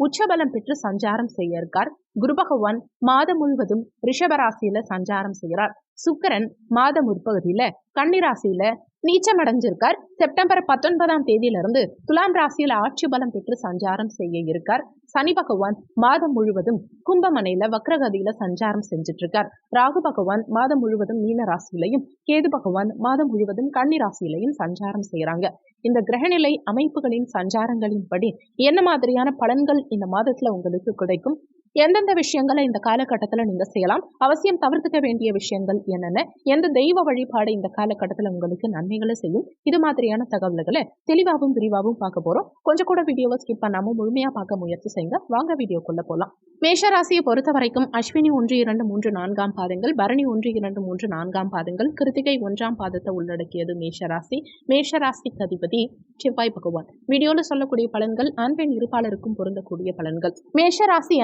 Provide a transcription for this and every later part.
உச்சபலம் பெற்று சஞ்சாரம் செய்ய இருக்கார். குரு பகவான் மாதம் முழுவதும் ரிஷபராசியில சஞ்சாரம் செய்கிறார். சுக்கரன் மாத முற்பகுதியில கன்னிராசியில நீச்சம் அடைஞ்சிருக்கார் செப்டம்பர் பத்தொன்பதாம் தேதியிலிருந்து துலாம் ராசியில் ஆட்சி பலம் பெற்று சஞ்சாரம் செய்ய இருக்கார். சனி பகவான் மாதம் முழுவதும் கும்பமனையில வக்ரகதியில சஞ்சாரம் செஞ்சுட்டு இருக்கார் ராகு பகவான் மாதம் முழுவதும் மீன ராசியிலையும் கேது பகவான் மாதம் முழுவதும் கன்னி ராசியிலையும் சஞ்சாரம் செய்யறாங்க இந்த கிரகநிலை அமைப்புகளின் சஞ்சாரங்களின் படி என்ன மாதிரியான பலன்கள் இந்த மாதத்துல உங்களுக்கு கிடைக்கும்? எந்தெந்த விஷயங்களை இந்த காலகட்டத்தில் நீங்கள் செய்யலாம்? அவசியம் தவிர்த்துக்க வேண்டிய விஷயங்கள் என்னென்ன? எந்த தெய்வ வழிபாடு இந்த காலகட்டத்தில் உங்களுக்கு நன்மைகளை செய்யும்? இது மாதிரியான தகவல்களை தெளிவாகவும் விரிவாகவும் பார்க்க போகிறோம் கொஞ்சம் கூட வீடியோவை ஸ்கிப் பண்ணாமல் முழுமையாக பார்க்க முயற்சி செய்யுங்க. வாங்க வீடியோக்குள்ளே போகலாம் மேஷராசியை பொறுத்த வரைக்கும் அஸ்வினி ஒன்று இரண்டு மூன்று நான்காம் பாதங்கள் பரணி ஒன்று இரண்டு மூன்று நான்காம் பாதங்கள் கிருத்திகை ஒன்றாம் பாதத்தை உள்ளடக்கியது மேஷராசி மேஷராசிக்கு அதிபதி செவ்வாய் பகவான். வீடியோவில் சொல்லக்கூடிய பலன்கள் அன்பின் இருப்பாளருக்கும் பொருந்தக்கூடிய பலன்கள். மேஷராசி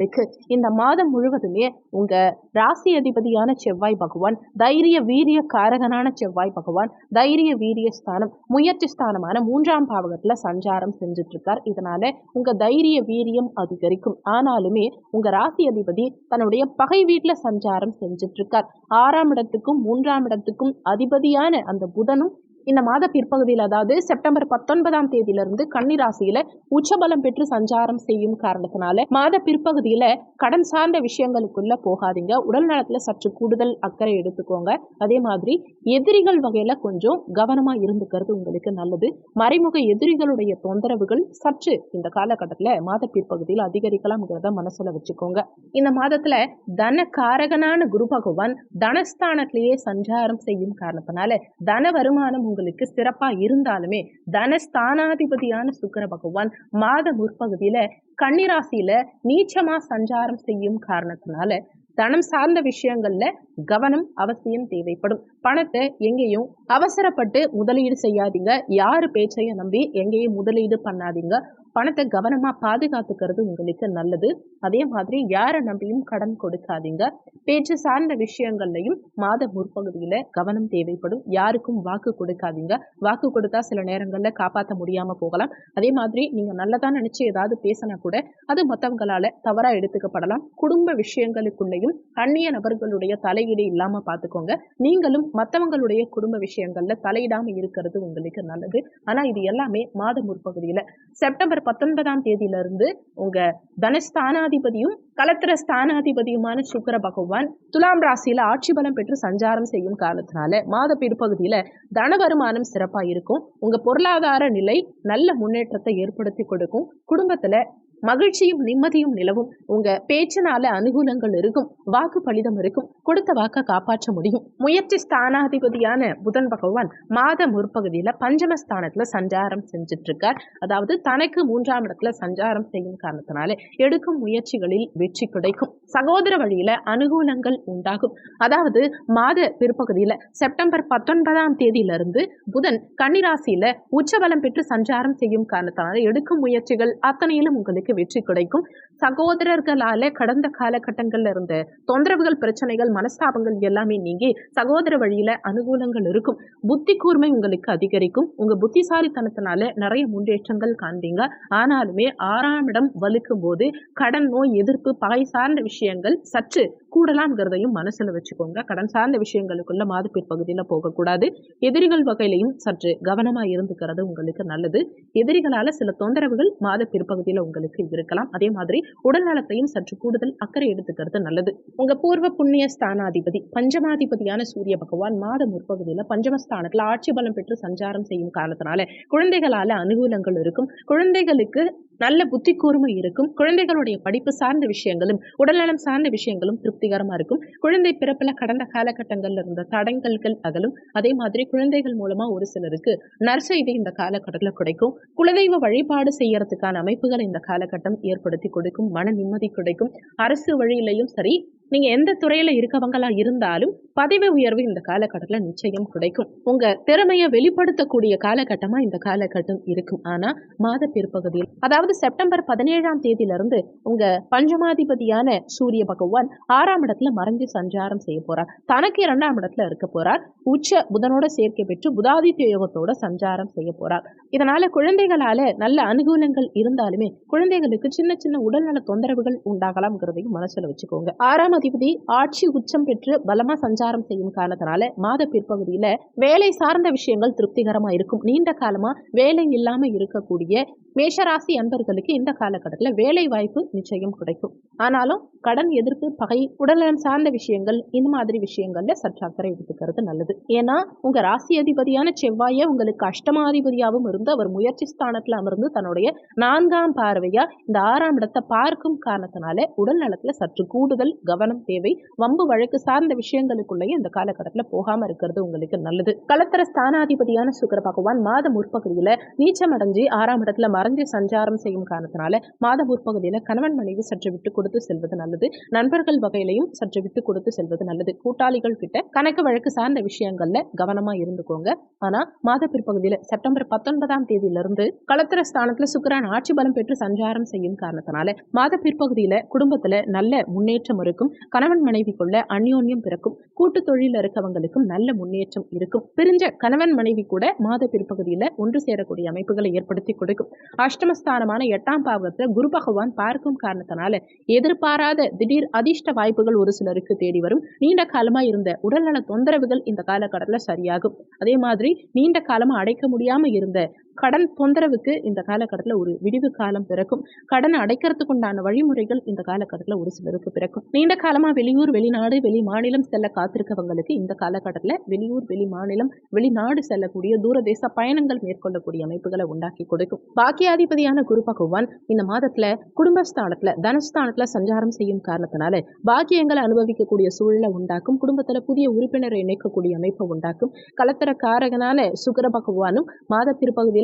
அன்பர்களுக்கு இந்த மாதம் முழுவதுமே உங்க ராசி அதிபதியான செவ்வாய் பகவான் தைரிய வீரிய காரகனான செவ்வாய் பகவான் தைரிய வீரிய ஸ்தானம் முயற்சி ஸ்தானமான மூன்றாம் பாவகத்துல சஞ்சாரம் செஞ்சுட்டு இருக்கார் இதனால உங்க தைரிய வீரியம் அதிகரிக்கும். ஆனாலுமே உங்க ராசி அதிபதி தன்னுடைய பகை வீட்டுல சஞ்சாரம் செஞ்சுட்டு இருக்கார் ஆறாம் இடத்துக்கும் மூன்றாம் இடத்துக்கும் அதிபதியான அந்த புதனும் இந்த மாத பிற்பகுதியில் அதாவது செப்டம்பர் பத்தொன்பதாம் தேதியிலிருந்து கன்னிராசியில உச்சபலம் பெற்று சஞ்சாரம் செய்யும் காரணத்தினால மாத பிற்பகுதியில கடன் சார்ந்த விஷயங்களுக்குள்ள போகாதீங்க. உடல் நலத்துல சற்று கூடுதல் அக்கறை எடுத்துக்கோங்க. அதே மாதிரி எதிரிகள் வகையில கொஞ்சம் கவனமா இருந்துக்கிறது உங்களுக்கு நல்லது. மறைமுக எதிரிகளுடைய தொந்தரவுகள் சற்று இந்த காலகட்டத்துல மாத பிற்பகுதியில் அதிகரிக்கலாம்ங்கிறத மனசுல வச்சுக்கோங்க. இந்த மாதத்துல தன காரகனான குரு பகவான் தனஸ்தானத்திலேயே சஞ்சாரம் செய்யும் காரணத்தினால தன வருமானம் உங்களுக்கு சிறப்பா இருந்தாலுமே தனஸ்தானாதிபதியான சுக்கர பகவான் மாத முற்பகுதியில கன்னிராசியில நீச்சமா சஞ்சாரம் செய்யும் காரணத்தினால தனம் சார்ந்த விஷயங்கள்ல கவனம் அவசியம் தேவைப்படும். பணத்தை எங்கேயும் அவசரப்பட்டு முதலீடு செய்யாதீங்க. யாரு பேச்சையும் நம்பி எங்கேயும் முதலீடு பண்ணாதீங்க. பணத்தை கவனமா பாதுகாத்துக்கிறது உங்களுக்கு நல்லது. அதே மாதிரி யாரை நம்பியும் கடன் கொடுக்காதீங்க. பேச்சு சார்ந்த விஷயங்கள்லையும் மாத முற்பகுதியில கவனம் தேவைப்படும். யாருக்கும் வாக்கு கொடுக்காதீங்க. வாக்கு கொடுத்தா சில நேரங்கள்ல காப்பாற்ற முடியாம போகலாம். அதே மாதிரி நீங்க நல்லதா நினைச்சு ஏதாவது பேசினா கூட அது மற்றவங்களால தவறா எடுத்துக்கப்படலாம். குடும்ப விஷயங்களுக்குள்ளேயும் அந்நிய நபர்களுடைய தலையீடு இல்லாம பாத்துக்கோங்க. நீங்களும் மற்றவங்களுடைய குடும்ப விஷயங்கள்ல தலையிடாம இருக்கிறது உங்களுக்கு நல்லது. ஆனா இது எல்லாமே மாத முற்பகுதியில. செப்டம்பர் பத்தொன்பதாம் தேதியிலிருந்து உங்க தனஸ்தானாதிபதியும் கலத்திர ஸ்தானாதிபதியுமான சுக்கர பகவான் துலாம் ராசியில ஆட்சி பலம் பெற்று சஞ்சாரம் செய்யும் காலத்தினால மாத பிற்பகுதியில தன வருமானம் சிறப்பா இருக்கும். உங்க பொருளாதார நிலை நல்ல முன்னேற்றத்தை ஏற்படுத்தி கொடுக்கும். குடும்பத்துல மகிழ்ச்சியும் நிம்மதியும் நிலவும். உங்க பேச்சினால அனுகூலங்கள் இருக்கும் வாக்கு பலிதம் இருக்கும் கொடுத்த வாக்க காப்பாற்ற முடியும். முயற்சி ஸ்தானாதிபதியான புதன் பகவான் மாத முற்பகுதியில பஞ்சமஸ்தானத்துல சஞ்சாரம் செஞ்சுட்டு இருக்கார் அதாவது தனக்கு மூன்றாம் இடத்துல சஞ்சாரம் செய்யும் காரணத்தினால எடுக்கும் முயற்சிகளில் வெற்றி கிடைக்கும். சகோதர வழியில அனுகூலங்கள் உண்டாகும். அதாவது மாத பிற்பகுதியில செப்டம்பர் பத்தொன்பதாம் தேதியிலிருந்து புதன் கன்னிராசியில உச்சபலம் பெற்று சஞ்சாரம் செய்யும் காரணத்தினால எடுக்கும் முயற்சிகள் அத்தனையிலும் உங்களுக்கு வெற்றி கிடைக்கும். சகோதரர்களால கடந்த காலகட்டங்கள்ல இருந்த தொந்தரவுகள் பிரச்சனைகள் மனஸ்தாபங்கள் எல்லாமே நீங்கி சகோதர வழியில அனுகூலங்கள் இருக்கும். புத்தி கூர்மை உங்களுக்கு அதிகரிக்கும். உங்க புத்திசாலித்தனத்தினால நிறைய முன்னேற்றங்கள் காண்பீங்க. ஆனாலுமே ஆறாம் இடம் வலுக்கும் போது கடன் நோய் எதிர்ப்பு பகை சார்ந்த விஷயங்கள் சற்று கூடலாம்ங்கிறதையும் மனசுல வச்சுக்கோங்க. கடன் சார்ந்த விஷயங்களுக்குள்ள மாத பிற்பகுதியில போகக்கூடாது. எதிரிகள் வகையிலையும் சற்று கவனமா இருந்துக்கிறது உங்களுக்கு நல்லது. எதிரிகளால சில தொந்தரவுகள் மாத பிற்பகுதியில் உங்களுக்கு இருக்கலாம். அதே மாதிரி உடல்நலத்தையும் சற்று கூடுதல் அக்கறை எடுத்துக்கிறது நல்லது. உங்க பூர்வ புண்ணிய ஸ்தானாதிபதி பஞ்சமாதிபதியான சூரிய பகவான் மாத முற்பகுதியில பஞ்சமஸ்தானத்துல ஆட்சி பலம் பெற்று சஞ்சாரம் செய்யும் காரணத்தினால குழந்தைகளால அனுகூலங்கள் இருக்கும். குழந்தைகளுக்கு நல்ல புத்தி கூர்மை இருக்கும். குழந்தைகளுடைய படிப்பு சார்ந்த விஷயங்களும் உடல்நலம் சார்ந்த விஷயங்களும் திருப்திகரமா இருக்கும். குழந்தை பிறப்புல கடந்த காலகட்டங்கள்ல இருந்த தடங்கல்கள் அகலும். அதே மாதிரி குழந்தைகள் மூலமா ஒரு சிலருக்கு நற்செய்தி இந்த காலகட்டத்தில் கிடைக்கும். குலதெய்வ வழிபாடு செய்யறதுக்கான அமைப்புகள் இந்த காலகட்டம் ஏற்படுத்தி கொடுக்கும். மன நிம்மதி கிடைக்கும். அரசு வழியிலையும் சரி நீங்க எந்த துறையில இருக்கவங்களா இருந்தாலும் பதவி உயர்வு இந்த காலகட்டத்தில் நிச்சயம் கிடைக்கும். உங்க திறமையை வெளிப்படுத்தக்கூடிய காலகட்டமா இந்த காலகட்டம் இருக்கும். ஆனா மாத பிற்பகுதியில் அதாவது செப்டம்பர் பதினேழாம் தேதியிலிருந்து உங்க பஞ்சமாதிபதியான சூரிய பகவான் ஆறாம் இடத்துல மறைஞ்சு சஞ்சாரம் செய்ய போறார். தனக்கு இரண்டாம் இடத்துல இருக்க போறார். உச்ச புதனோட சேர்க்கை பெற்று புதாதித்ய யோகத்தோட சஞ்சாரம் செய்ய போறார். இதனால குழந்தைகளால நல்ல அனுகூலங்கள் இருந்தாலுமே குழந்தைகளுக்கு சின்ன சின்ன உடல்நல தொந்தரவுகள் உண்டாகலாம்ங்கிறதையும் மனசுல வச்சுக்கோங்க. ஆறாம் அதிபதி ஆட்சி உச்சம் பெற்று பலமா சஞ்சாரம் செய்யும் காரணத்தினால மாத பிற்பகுதியில வேலை சார்ந்த விஷயங்கள் திருப்திகரமா இருக்கும். நீண்ட காலமா வேலை இல்லாம இருக்கக்கூடிய மேஷராசி அன்பர்களுக்கு இந்த காலகட்டத்தில் வேலை வாய்ப்பு நிச்சயம் கிடைக்கும். ஆனாலும் கடன் எதிர்ப்பு பகை உடல்நலம் சார்ந்த விஷயங்கள் இந்த மாதிரி விஷயங்கள்ல சற்று அக்கறை எடுத்துக்கிறது நல்லது. ஏன்னா உங்க ராசி அதிபதியான செவ்வாயை உங்களுக்கு அஷ்டமாதிபதியாகவும் இருந்து அவர் முயற்சி ஸ்தானத்துல அமர்ந்து தன்னுடைய நான்காம் பார்வையா இந்த ஆறாம் இடத்தை பார்க்கும் காரணத்தினால உடல் நலத்துல சற்று கூடுதல் கவனம் தேவை. வம்பு வழக்கு சார்ந்த விஷயங்களுக்குள்ளேயே இந்த காலகட்டத்துல போகாம இருக்கிறது உங்களுக்கு நல்லது. களத்திர ஸ்தானாதிபதியான சுக்கர பகவான் மாத முற்பகுதியில நீச்சம் அடைஞ்சு ஆறாம் இடத்துல மறைஞ்சு சஞ்சாரம் செய்யும் காரணத்தினால மாத முற்பகுதியில் கணவன் மனைவி சற்று விட்டு கொடுத்து செல்வது நல்லது. நண்பர்கள் வகையிலையும் சற்று விட்டு கொடுத்து செல்வது நல்லது. கூட்டாளிகள் கிட்ட கணக்கு வழக்கு சார்ந்த விஷயங்கள்ல கவனமா இருந்துக்கோங்க. ஆனா மாத பிற்பகுதியில செப்டம்பர் பத்தொன்பதாம் தேதியிலிருந்து களத்திர ஸ்தானத்துல சுக்கரன் ஆட்சி பலம் பெற்று சஞ்சாரம் செய்யும் காரணத்தினால மாத பிற்பகுதியில குடும்பத்துல நல்ல முன்னேற்றம் இருக்கும். கணவன் மனைவிக்குள்ள அந்யோன்யம் பிறக்கும். கூட்டு தொழில இருக்கவங்களுக்கும் நல்ல முன்னேற்றம் இருக்கும். பிரிஞ்ச கணவன் மனைவி கூட மாத பிற்பகுதியில ஒன்று சேரக்கூடிய அமைப்புகளை ஏற்படுத்தி கொடுக்கும். அஷ்டமஸ்தானமான எட்டாம் பாவத்தை குரு பகவான் பார்க்கும் காரணத்தினால எதிர்பாராத திடீர் அதிர்ஷ்ட வாய்ப்புகள் ஒரு சிலருக்கு தேடி வரும். நீண்ட காலமா இருந்த உடல்நல தொந்தரவுகள் இந்த காலகட்டத்தில் சரியாகும். அதே மாதிரி நீண்ட காலமா அடைக்க முடியாம இருந்த கடன் தொந்தரவுக்கு இந்த காலகட்டத்தில் ஒரு விடிவு காலம் பிறக்கும். கடன் அடைக்கிறதுக்கு உண்டான வழிமுறைகள் இந்த காலகட்டத்தில் ஒரு சிலருக்கு பிறக்கும். நீண்ட காலமா வெளியூர் வெளிநாடு வெளி மாநிலம் செல்ல காத்திருக்கவங்களுக்கு இந்த காலகட்டத்தில் வெளியூர் வெளி மாநிலம் வெளிநாடு செல்லக்கூடிய தூரதேச பயணங்கள் மேற்கொள்ளக்கூடிய அமைப்புகளை உண்டாக்கி கொடுக்கும். பாக்கியாதிபதியான குரு பகவான் இந்த மாதத்துல குடும்பஸ்தானத்துல தனஸ்தானத்தில் சஞ்சாரம் செய்யும் காரணத்தினால பாக்கியங்களை அனுபவிக்கக்கூடிய சூழலை உண்டாக்கும். குடும்பத்தில் புதிய உறுப்பினரை இணைக்கக்கூடிய அமைப்பை உண்டாக்கும். கலத்தர காரகனான சுக்கர பகவானும் மாத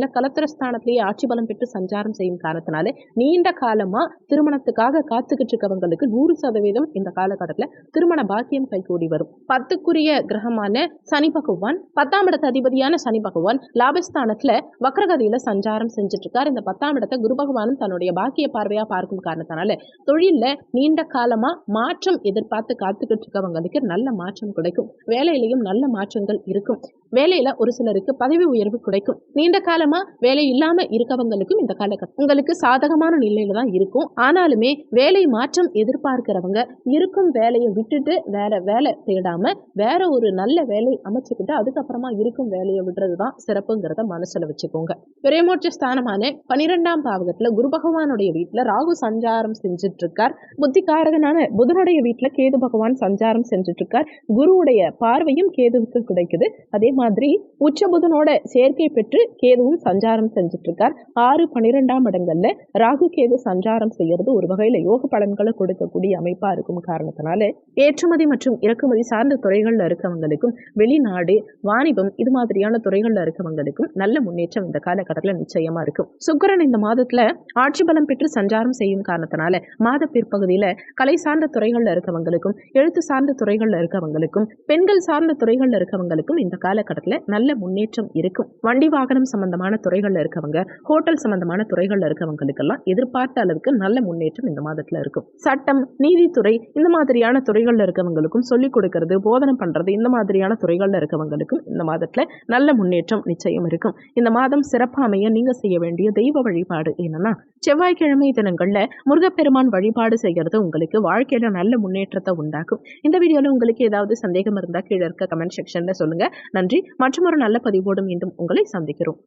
பிற்பகுதியில கலத்தர ஸ்தானத்திலேயே ஆட்சி பலம் பெற்று சஞ்சாரம் செய்யும் காரணத்தினால நீண்ட காலமா திருமணத்துக்காக காத்துக்கிட்டு இருக்கவங்களுக்கு நூறு சதவீதம் இந்த காலகட்டத்துல திருமண பாக்கியம் கைகூடி வரும். பத்துக்குரிய கிரகமான சனி பகவான் பத்தாம் இடத்து அதிபதியான சனி பகவான் லாபஸ்தானத்துல வக்ரகதியில சஞ்சாரம் செஞ்சுட்டு இருக்கார் இந்த பத்தாம் இடத்தை குரு பகவானும் தன்னுடைய பாக்கிய பார்வையா பார்க்கும் காரணத்தினால தொழில்ல நீண்ட காலமா மாற்றம் எதிர்பார்த்து காத்துக்கிட்டு இருக்கவங்களுக்கு நல்ல மாற்றம் கிடைக்கும். வேலையிலையும் நல்ல மாற்றங்கள் இருக்கும். வேலையில ஒரு சிலருக்கு பதவி உயர்வு கிடைக்கும். நீண்ட காலமா வேலை இல்லாமல் இருக்கவங்களுக்கும் இந்த காலகட்டம் உங்களுக்கு சாதகமான நிலையில தான் இருக்கும். ஆனாலுமே வேலை மாற்றம் எதிர்பார்க்கிறவங்க இருக்கும் வேலையை விட்டுட்டு வேற வேலை தேடாம வேற ஒரு நல்ல வேலை அமைச்சுக்கிட்டு அதுக்கப்புறமா இருக்கும் வேலையை விடுறது தான் சிறப்புங்கிறத மனசுல வச்சுக்கோங்க. பிரேமோட்ச ஸ்தானமான பனிரெண்டாம் பாவகத்துல குரு பகவானுடைய வீட்டுல ராகு சஞ்சாரம் செஞ்சுட்டு இருக்கார் புத்திகாரகனான புதனுடைய வீட்டுல கேது பகவான் சஞ்சாரம் செஞ்சுட்டு இருக்கார் குருவுடைய பார்வையும் கேதுவுக்கு கிடைக்குது. அதே மாதிரி உச்ச புதனோட சேர்க்கை பெற்று கேதுவும் ராகுவும் சஞ்சாரம் செஞ்சுட்டு இருக்கார் ஆறு பனிரெண்டாம் இடங்கள்ல ராகு கேது சஞ்சாரம் செய்யறது ஒரு வகையில யோக பலன்களை கொடுக்கக்கூடிய அமைப்பா இருக்கும் காரணத்தினால ஏற்றுமதி மற்றும் இறக்குமதி சார்ந்த துறைகள்ல இருக்கவங்களுக்கும் வெளிநாடு வாணிபம் இது மாதிரியான துறைகள்ல இருக்கவங்களுக்கும் நல்ல முன்னேற்றம் இந்த காலகட்டத்தில் நிச்சயமா இருக்கும். சுக்கரன் இந்த மாதத்துல ஆட்சி பலம் பெற்று சஞ்சாரம் செய்யும் காரணத்தினால மாத பிற்பகுதியில கலை சார்ந்த துறைகள்ல இருக்கவங்களுக்கும் எழுத்து சார்ந்த துறைகள்ல இருக்கவங்களுக்கும் பெண்கள் சார்ந்த துறைகள்ல இருக்கவங்களுக்கும் இந்த காலகட்டத்தில் நல்ல முன்னேற்றம் இருக்கும். வண்டி வாகனம் சம்பந்தமான துறைகள்ல இருக்கவங்க ஹோட்டல் சம்பந்தமான துறைகள்ல இருக்கவங்களுக்கெல்லாம் எதிர்பார்த்த அளவுக்கு நல்ல முன்னேற்றம் இந்த மாதத்துல இருக்கும். சட்டம் நீதித்துறை இந்த மாதிரியான துறைகள்ல இருக்கவங்களுக்கும் சொல்லிக் கொடுக்கறது போதனை பண்றது இந்த மாதிரியான துறைகள்ல இருக்கவங்களுக்கும் இந்த மாதத்துல நல்ல முன்னேற்றம் நிச்சயம் இருக்கும். இந்த மாதம் சிறப்பாமைய நீங்கள் நீங்க செய்ய வேண்டிய தெய்வ வழிபாடு என்னன்னா செவ்வாய்க்கிழமை தினங்கள்ல முருகப்பெருமான் வழிபாடு செய்யறது உங்களுக்கு வாழ்க்கையில நல்ல முன்னேற்றத்தை உண்டாக்கும். இந்த வீடியோவில் உங்களுக்கு ஏதாவது சந்தேகம் இருந்தா கீழே இருக்க கமெண்ட் செக்ஷனில் சொல்லுங்க. நன்றி. மற்றும் ஒரு நல்ல பதிவோடு மீண்டும் உங்களை சந்திக்கிறோம்.